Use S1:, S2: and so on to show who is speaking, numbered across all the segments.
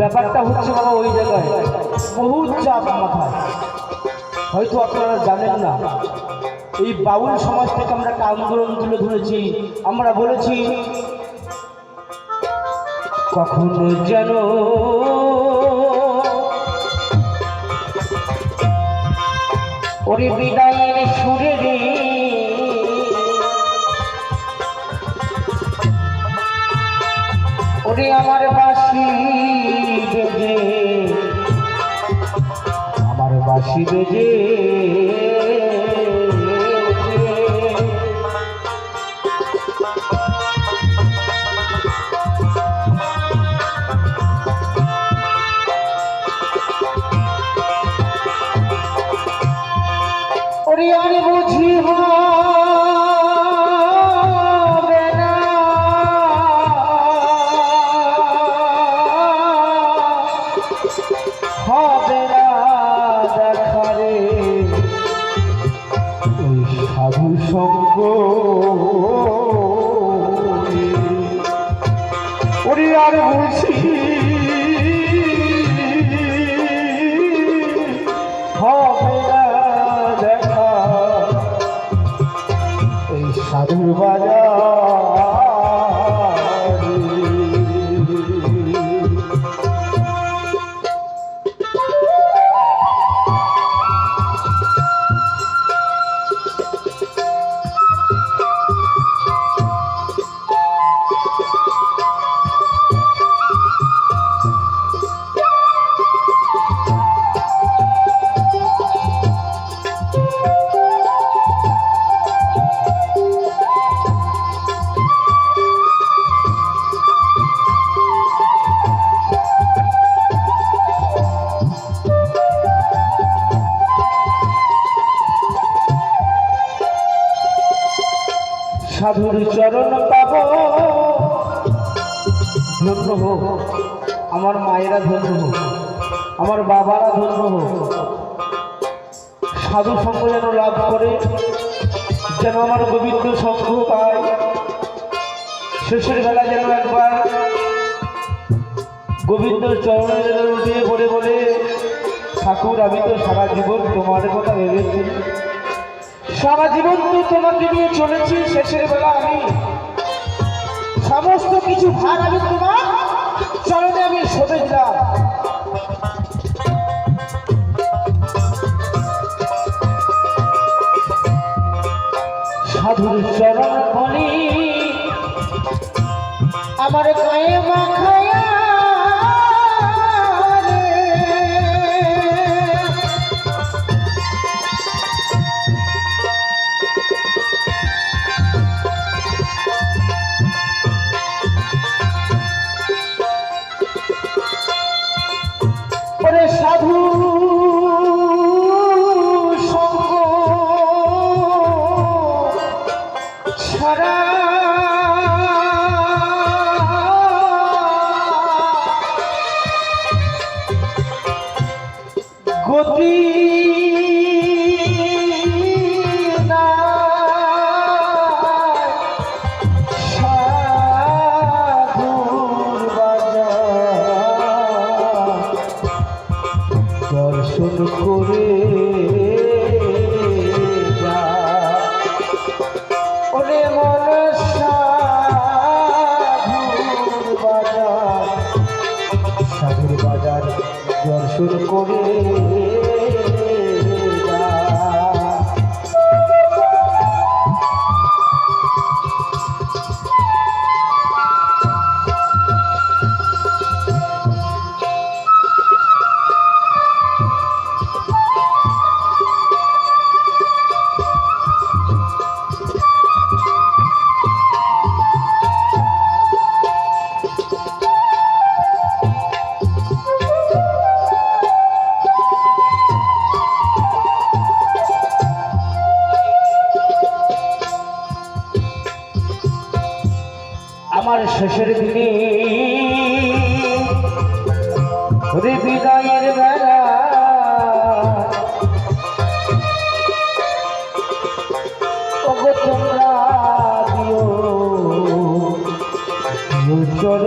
S1: ব্যাপারটা হচ্ছে বাবা ওই জায়গায়। বহু চাপ মাথায় হয়তো আপনারা জানেন না, এই বাউল সমাজ থেকে আমরা একটা আন্দোলন তুলে ধরেছি। আমরা বলেছি, কখনো যেন ওরে বিদায়ের সুরে রে ওরে আমার বাসি বেজে আমার বাসি বেজে আর বুঝি হবে দেখা। এই সাধুর বাজার সাধুর চরণ পাব। ধন্য হোক আমার মায়েরা ধন্য হোক আমার বাবারা ধন্য হোক সাধু সঙ্গ যেন লাভ করে যেন আমার গোবিন্দ সঙ্গ পায়। শেষের বেলা যেন একবার গোবিন্দ চরণে যেন উঠিয়ে পড়ে বলে, ঠাকুর, আমি তো সারা জীবন তোমার কথা ভেবেছি। সারা জীবন তো তোমাকে নিয়ে চলেছি, শেষের বেলা আমি সমস্ত কিছু ভার আমি তোমার চরণে আমি সরে সাধুর চরণ বলি, আমার গায়ে মাখায়া ছাড়া গতি আমার শেষের দিনে। বিদায়ের বেলা। ওগো তোমরা দিও। দিও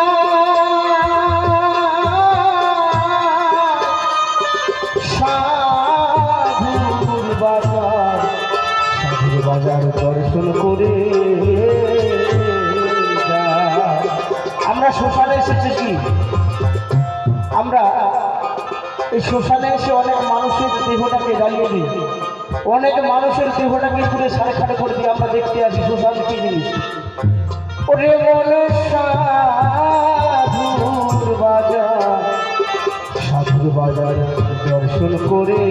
S1: দর্শন করে আমরা শ্মশানে এসেছি কি? আমরা এই শ্মশানে এসে অনেক মানুষের দেহটাকে জ্বালিয়ে দিই। অনেক মানুষের দেহটাকে পুরে সাড়ে খাড়ে করে দিয়ে আমরা দেখতে আসি শ্মশান কি জিনিস? ওরে সাধুর বাজার। সাধুর বাজার দর্শন করে।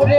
S1: ওরে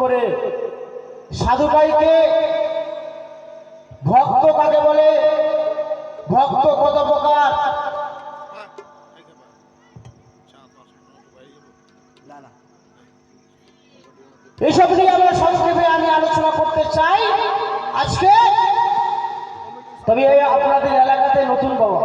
S1: করে সাধুটাইকে ভক্ত কাকে বলে? ভক্ত কত প্রকার? এইসব নিয়ে আমরা সংক্ষেপে আমি আলোচনা করতে চাই আজকে। তবে আপনাদের এলাকাতে নতুন বাবা।